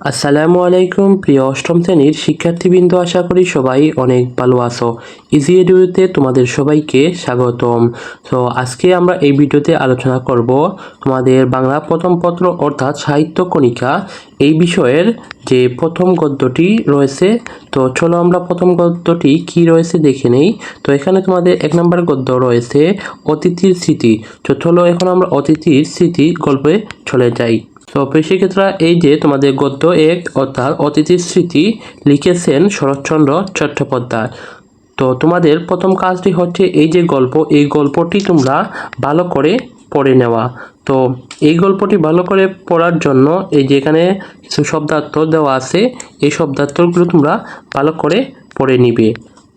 আসসালামু আলাইকুম, প্রিয় অষ্টম শ্রেণির শিক্ষার্থীবৃন্দ, আশা করি সবাই অনেক ভালো আছো। ইজি এডুতে তোমাদের সবাইকে স্বাগতম। তো আজকে আমরা এই ভিডিওতে আলোচনা করব তোমাদের বাংলা প্রথম পত্র অর্থাৎ সাহিত্য কণিকা এই বিষয়ের যে প্রথম গদ্যটি রয়েছে। তো, চলো আমরা প্রথম গদ্যটি কি রয়েছে দেখে নেই। তো, এখানে তোমাদের এক নম্বর গদ্য রয়েছে, অতিথির স্মৃতি। তো, চলো এখন আমরা অতিথির স্মৃতি গল্পে চলে যাই। তো সেক্ষেত্রে এই যে তোমাদের গদ্য এক অর্থাৎ অতিথির স্মৃতি লিখেছেন শরৎচন্দ্র চট্টোপাধ্যায়। তো তোমাদের প্রথম কাজটি হচ্ছে এই যে গল্প, এই গল্পটি তোমরা ভালো করে পড়ে নেওয়া। তো এই গল্পটি ভালো করে পড়ার জন্য এই যে এখানে কিছু শব্দার্থ দেওয়া আছে, এই শব্দার্থগুলো তোমরা ভালো করে পড়ে নিবে।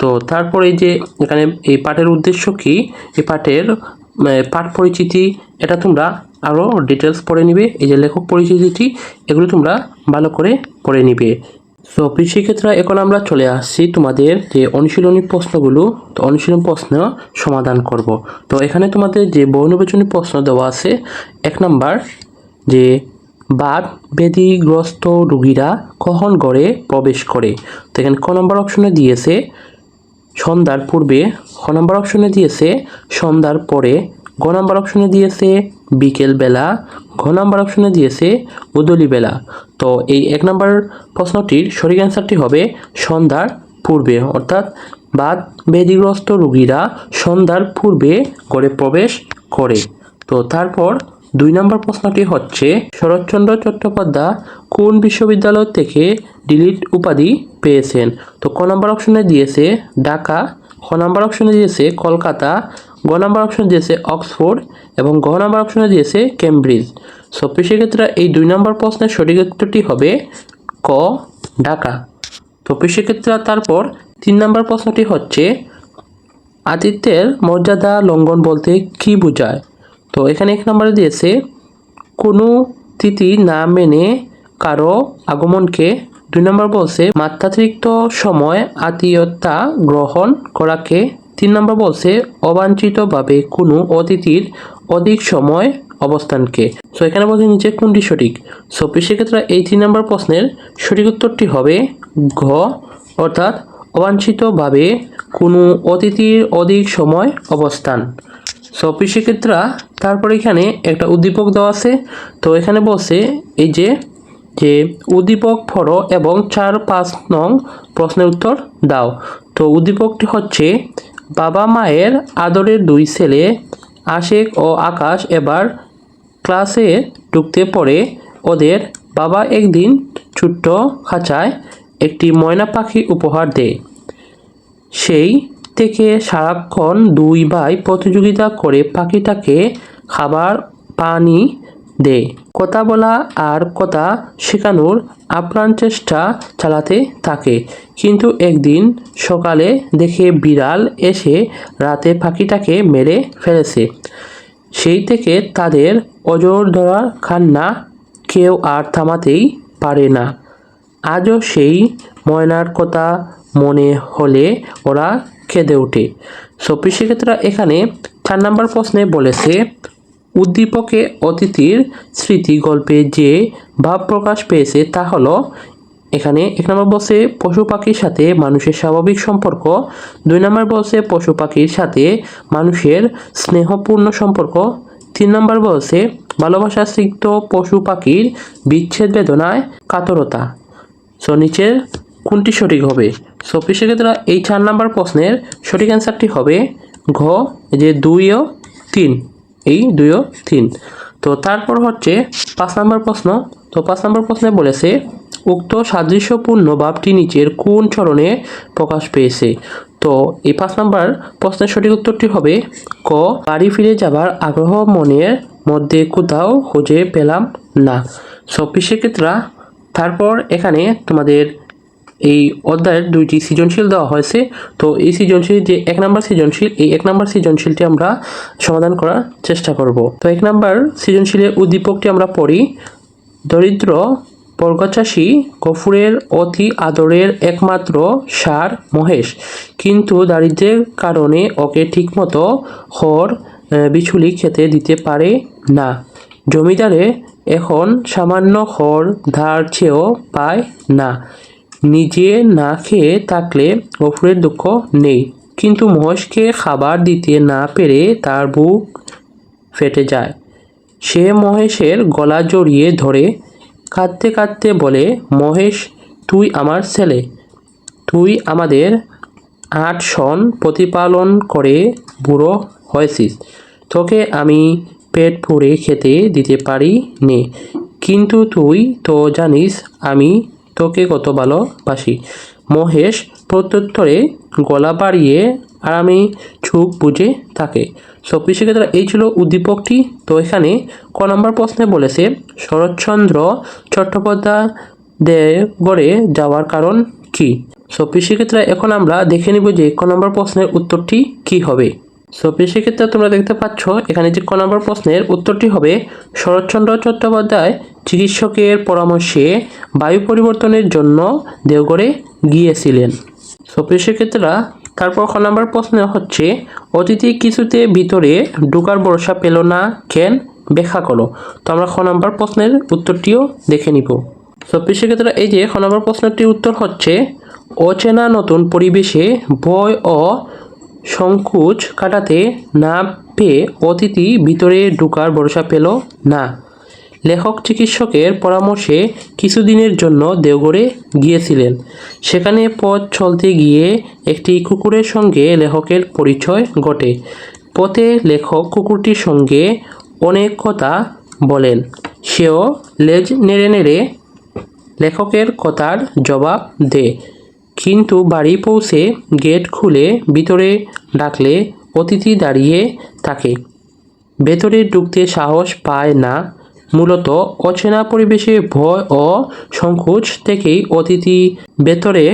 তো তারপরে যে এখানে এই পাঠের উদ্দেশ্য কি? এই পাঠের পাঠ পরিচিতি, এটা তোমরা আরও ডিটেলস পড়ে নিবে। এই যে লেখক পরিচিতিটি এগুলো তোমরা ভালো করে পড়ে নিবে। সো কৃষিক্ষেত্রে এখন আমরা চলে আসছি তোমাদের যে অনুশীলনী প্রশ্নগুলো, তো অনুশীলন প্রশ্ন সমাধান করব। তো এখানে তোমাদের যে বহুনির্বাচনী প্রশ্ন দেওয়া আছে, এক নাম্বার, যে বাঘ ব্যাধিগ্রস্ত রুগীরা কখন গড়ে প্রবেশ করে? তো এখানে ক নম্বর অপশনে দিয়েছে, সন্ধ্যার পূর্বে। খ নম্বর অপশনে দিয়েছে, সন্ধ্যার পরে। গ নম্বর অপশনে দিয়েছে বিকেল বেলা, ঘ নম্বর অপশনে দিয়েছে উদলি বেলা। তো এই এক নম্বর প্রশ্নটির সঠিক অ্যান্সারটি হবে সন্ধ্যার পূর্বে, অর্থাৎ বাদ ব্যাধিগ্রস্ত রোগীরা সন্ধ্যার পূর্বে গড়ে প্রবেশ করে। তো তারপর দুই নম্বর প্রশ্নটি হচ্ছে, শরৎচন্দ্র চট্টোপাধ্যায় কোন বিশ্ববিদ্যালয় থেকে ডিলিট উপাধি পেয়েছেন? তো ক নম্বর অপশনে দিয়েছে ঢাকা খ নম্বর অপশনে দিয়েছে কলকাতা, গ নম্বর অপশনে দিয়েছে অক্সফোর্ড এবং ঘ নম্বর অপশনে দিয়েছে কেমব্রিজ। সো সেক্ষেত্রে এই দুই নম্বর প্রশ্নের সঠিক উত্তরটি হবে ক, ঢাকা। তো সেক্ষেত্রে তারপর তিন নম্বর প্রশ্নটি হচ্ছে, আতিথ্যের মর্যাদা লঙ্ঘন বলতে কি বোঝায়? তো এখানে এক নম্বরে দিয়েছে, কোনো তিথি না মেনে কারও আগমনকে দুই নম্বর বলছে, মাত্রাতিরিক্ত সময় আত্মীয়তা গ্রহণ করাকে। তিন নম্বর বলছে, অবাঞ্ছিতভাবে কোনো অতিথির অধিক সময় অবস্থানকে। সো এখানে বলছে নিচে কোনটি সঠিক? সো সেক্ষেত্রে এই তিন নম্বর প্রশ্নের সঠিক উত্তরটি হবে ঘ, অর্থাৎ অবাঞ্ছিতভাবে কোনো অতিথির অধিক সময় অবস্থান। সো সেক্ষেত্রে তারপর এখানে একটা উদ্দীপক দেওয়া আছে। তো, এখানে বলছে এই যে যে উদ্দীপক ফরো এবং চার পাঁচ নং প্রশ্নের উত্তর দাও। তো উদ্দীপকটি হচ্ছে, বাবা মায়ের আদরের দুই ছেলে, আশেক ও আকাশ এবার ক্লাসে ঢুকতে পড়ে। ওদের বাবা একদিন ছোট্ট খাঁচায় একটি ময়না পাখি উপহার দেয়। সেই থেকে সারাক্ষণ দুই ভাই প্রতিযোগিতা করে পাখিটাকে খাবার, পানি দেয় কথা বলা আর কথা শেখানোর আপ্রাণ চেষ্টা চালাতে থাকে। কিন্তু একদিন সকালে দেখে বিড়াল এসে রাতে পাখিটাকে মেরে ফেলেছে। সেই থেকে তাদের অজর ধরা কান্না কেউ আর থামাতেই পারে না। আজও সেই ময়নার কথা মনে হলে ওরা কেঁদে ওঠে। সো সেক্ষেত্রে এখানে চার নম্বর প্রশ্নে বলেছে উদ্দীপকে অতিথির স্মৃতি গল্পে যে ভাব প্রকাশ পেয়েছে তা হলো, এখানে এক নম্বর বলছে, পশু পাখির সাথে মানুষের স্বাভাবিক সম্পর্ক। দুই নম্বর বলছে, পশু পাখির সাথে মানুষের স্নেহপূর্ণ সম্পর্ক। তিন নম্বর বলছে, ভালোবাসা সিক্ত পশু পাখির বিচ্ছেদ বেদনায় কাতরতা। সো নিচের কোনটি সঠিক হবে? সো সেক্ষেত্রে এই চার নম্বর প্রশ্নের সঠিক অ্যান্সারটি হবে ঘ, যে দুই ও তিন। এই দুই ও তিন। তো তারপর হচ্ছে পাঁচ নম্বর প্রশ্ন। তো পাঁচ নম্বর প্রশ্নে বলেছে, উক্ত সাদৃশ্যপূর্ণ ভাবটি নিচের কোন চরণে প্রকাশ পেয়েছে? তো এই পাঁচ নম্বর প্রশ্নের সঠিক উত্তরটি হবে, ক, বাড়ি ফিরে যাবার আগ্রহ মনের মধ্যে কোথাও খুঁজে পেলাম না। সো সেক্ষেত্রে তারপর এখানে তোমাদের এই অধ্যায়ের দুইটি সৃজনশীল দেওয়া হয়েছে। তো এই সৃজনশীল যে এক নম্বর সৃজনশীল, এই এক নম্বর সৃজনশীলটি আমরা সমাধান করার চেষ্টা করব। তো এক নম্বর সৃজনশীলের উদ্দীপকটি আমরা পড়ি, দরিদ্র বর্গচাষী গফুরের অতি আদরের একমাত্র সার মহেশ। কিন্তু দারিদ্র্যের কারণে ওকে ঠিকমতো হর বিছুলি খেতে দিতে পারে না। জমিদারে এখন সামান্য খড় ধার চেয়েও পায় না। নিজে না খেয়ে থাকলে গফুরের দুঃখ নেই। কিন্তু মহেশকে খাবার দিতে না পেরে তার বুক ফেটে যায়। সে মহেশের গলা জড়িয়ে ধরে, কাঁদতে কাঁদতে বলে, মহেশ, তুই আমার ছেলে। তুই আমাদের আট সন প্রতিপালন করে বুড়ো হয়েছিস। তোকে আমি পেট পুড়ে খেতে দিতে পারি নে। কিন্তু তুই তো জানিস, আমি তোকে কত ভালোবাসি। মহেশ প্রত্যুত্তরে গলা বাড়িয়ে আর আমি চোখ বুঝে থাকে। সত্যি সেক্ষেত্রে এই ছিল উদ্দীপকটি। তো এখানে ক নম্বর প্রশ্নে বলেছে, শরৎচন্দ্র চট্টোপাধ্যায় দেবগড়ে যাওয়ার কারণ কি? সত্যি সেক্ষেত্রে এখন আমরা দেখে নিব যে ক নম্বর প্রশ্নের উত্তরটি কি হবে। সত্যি সেক্ষেত্রে তোমরা দেখতে পাচ্ছ, এখানে যে ক নম্বর প্রশ্নের উত্তরটি হবে, শরৎচন্দ্র চট্টোপাধ্যায় চিকিৎসকের পরামর্শে বায়ু পরিবর্তনের জন্য দেওঘরে গিয়েছিলেন। সত্যি সেক্ষেত্রে তারপর খ নম্বর প্রশ্ন হচ্ছে অতিথি কিছুতে ভিতরে ঢোকার ভরসা পেল না কেন? ব্যাখ্যা করো। তো আমরা খ নম্বর প্রশ্নের উত্তরটিও দেখে নিব। সত্যি সেক্ষেত্রে এই যে খ নম্বর প্রশ্নটির উত্তর হচ্ছে, অচেনা নতুন পরিবেশে ভয় ও সংকোচ কাটাতে না পেয়ে অতিথি ভিতরে ঢোকার ভরসা পেল না। লেখক চিকিৎসকের পরামর্শে কিছুদিনের জন্য দেওঘরে গিয়েছিলেন। সেখানে পথ চলতে গিয়ে একটি কুকুরের সঙ্গে লেখকের পরিচয় ঘটে। পথে লেখক কুকুরটির সঙ্গে অনেক কথা বলেন। সেও লেজ নেড়ে নেড়ে লেখকের কথার জবাব দেয়। কিন্তু বাড়ি পৌঁছে গেট খুলে ভিতরে ডাকলে অতিথি দাঁড়িয়ে থাকে। ভেতরে ঢুকতে সাহস পায় না। মূলত অচেনা পরিবেশে ভয় ও সংকোচ থেকেই অতিথি ভেতরে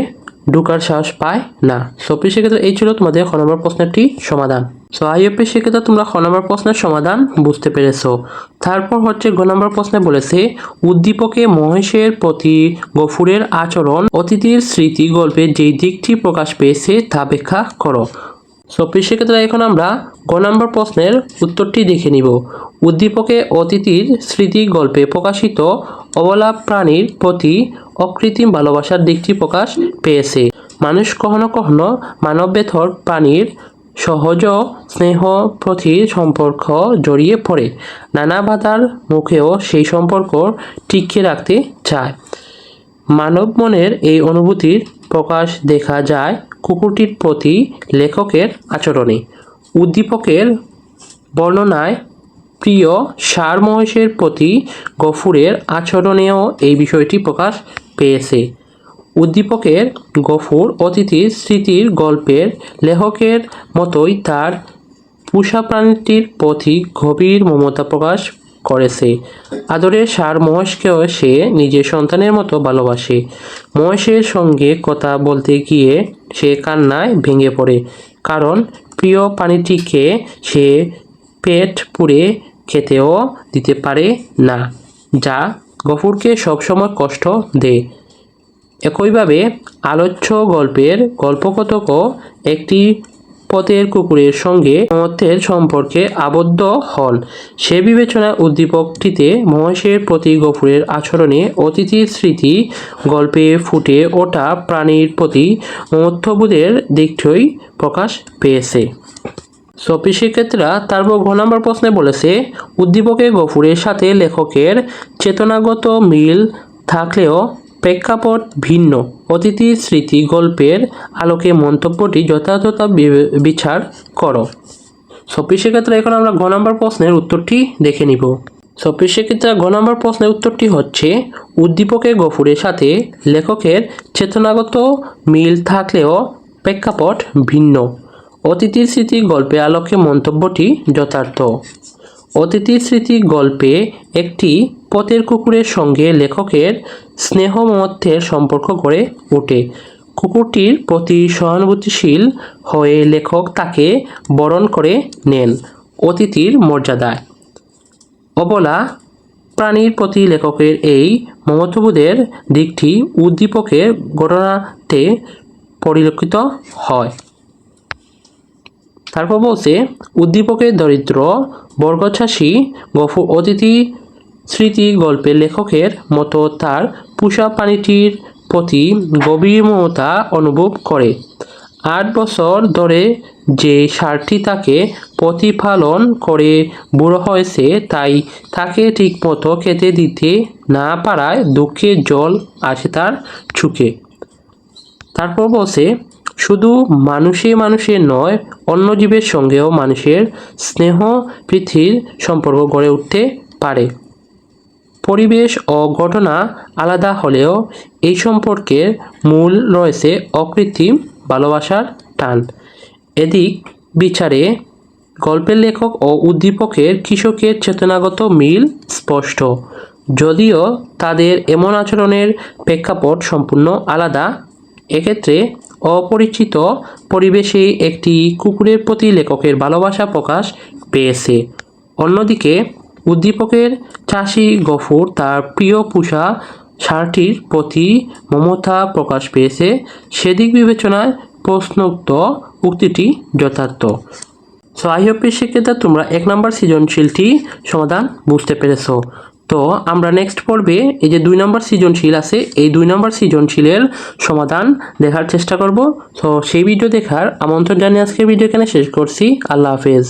ঢুকার সাহস পায় না। সো ক্ষেত্রে এই ছিল তোমাদের খ নম্বর প্রশ্নটি সমাধান। সো আই আইএপি সেক্ষেত্রে তোমরা খ নম্বর প্রশ্নের সমাধান বুঝতে পেরেছ। তারপর হচ্ছে গ নম্বর প্রশ্নে বলেছে, উদ্দীপকে মহেশের প্রতি গফুরের আচরণ, অতিথির স্মৃতি গল্পে যেই দিকটি প্রকাশ পেয়েছে তা ব্যাখ্যা করো। সো সেক্ষেত্রে এখন আমরা গ নম্বর প্রশ্নের উত্তরটি দেখে নিব। উদ্দীপকে অতিথির স্মৃতি গল্পে প্রকাশিত অবলা প্রাণীর প্রতি অকৃত্রিম ভালোবাসার দিকটি প্রকাশ পেয়েছে। মানুষ কখনো কখনো মানববেথর প্রাণীর সহজ স্নেহ প্রতি সম্পর্ক জড়িয়ে পড়ে। নানা বাধার মুখেও সেই সম্পর্ক টিকিয়ে রাখতে চায়। মানব মনের এই অনুভূতির প্রকাশ দেখা যায় কুকুরটির প্রতি লেখকের আচরণে। উদ্দীপকের বর্ণনায় প্রিয় সার মহেশের প্রতি গফুরের আচরণেও এই বিষয়টি প্রকাশ পেয়েছে। উদ্দীপকের গফুর অতিথির স্মৃতির গল্পের লেখকের মতোই তার পুষা প্রাণীটির প্রতি গভীর মমতা প্রকাশ করেছে। আদরের সার মহেশকেও সে নিজের সন্তানের মতো ভালোবাসে। মহেশের সঙ্গে কথা বলতে গিয়ে সে কান্নায় ভেঙে পড়ে। কারণ প্রিয় প্রাণীটিকে সে পেট পুড়ে খেতেও দিতে পারে না, যা গফুরকে সবসময় কষ্ট দেয়। একইভাবে আলোচ্য গল্পের গল্পকথকও একটি পথের কুকুরের সঙ্গে মমত্বের সম্পর্কে আবদ্ধ হন। সে বিবেচনায় উদ্দীপকটিতে মহেশের প্রতি গফুরের আচরণে অতিথির স্মৃতি গল্পে ফুটে ওঠা প্রাণীর প্রতি মমত্ববোধের দিকটিই প্রকাশ পেয়েছে। সফি সেক্ষেত্রা তারপর ঘ নম্বর প্রশ্নে বলেছে, উদ্দীপকে গফুরের সাথে লেখকের চেতনাগত মিল থাকলেও প্রেক্ষাপট ভিন্ন। অতিথির স্মৃতি গল্পের আলোকে মন্তব্যটি যথাযথ বিচার করো। সফি সেক্ষেত্রে এখন আমরা ঘ নম্বর প্রশ্নের উত্তরটি দেখে নিব। সফি সেক্ষেত্রে ঘ নম্বর প্রশ্নের উত্তরটি হচ্ছে, উদ্দীপকে গফুরের সাথে লেখকের চেতনাগত মিল থাকলেও প্রেক্ষাপট ভিন্ন। অতিথির স্মৃতি গল্পে আলোকে মন্তব্যটি যথার্থ। অতিথির স্মৃতি গল্পে একটি পথের কুকুরের সঙ্গে লেখকের স্নেহ মমত্বের সম্পর্ক গড়ে ওঠে। কুকুরটির প্রতি সহানুভূতিশীল হয়ে লেখক তাকে বরণ করে নেন অতিথির মর্যাদায়। অবলা প্রাণীর প্রতি লেখকের এই মমত্ববোধের দিকটি উদ্দীপকের ঘটনাতে পরিলক্ষিত হয়। তারপর বলছে, উদ্দীপকের দরিদ্র, বর্গছাসী গফু অতিথি স্মৃতি গল্পের লেখকের মতো তার পুষা প্রাণীটির প্রতি গভীর মমতা অনুভব করে। আট বছর ধরে যে সারটি তাকে প্রতিপালন করে বুড়ো হয়েছে, তাই তাকে ঠিকমতো খেতে দিতে না পারায় দুঃখের জল আসে তার চোখে। তারপর বসে শুধু মানুষে মানুষের নয়, অন্য জীবের সঙ্গেও মানুষের স্নেহ প্রীতির সম্পর্ক গড়ে উঠতে পারে। পরিবেশ ও ঘটনা আলাদা হলেও এই সম্পর্কের মূল রয়েছে অকৃত্রিম ভালোবাসার টান। এদিক বিচারে গল্পের লেখক ও উদ্দীপকের কৃষকের চেতনাগত মিল স্পষ্ট। যদিও তাদের এমন আচরণের প্রেক্ষাপট সম্পূর্ণ আলাদা, এক্ষেত্রে অপরিচিত পরিবেশে একটি কুকুরের প্রতি লেখকের ভালোবাসা প্রকাশ পেয়েছে। অন্যদিকে উদ্দীপকের চাষি গফুর তার প্রিয় পুষা ষাঁড়টির প্রতি মমতা প্রকাশ পেয়েছে। সেদিক বিবেচনায় প্রশ্নোক্ত উক্তিটি যথার্থ। সো আই হোপ শিক্ষিতা তোমরা এক নম্বর সৃজনশীলটি সমাধান বুঝতে পেরেছ। তো আমরা নেক্সট পর্বে এই যে দুই নম্বর সৃজনশীল আছে, এই দুই নম্বর সৃজনশীলের সমাধান দেখার চেষ্টা করব। তো সেই ভিডিও দেখার আমন্ত্রণ জানিয়ে আজকে ভিডিও এখানে শেষ করছি। আল্লাহ হাফেজ।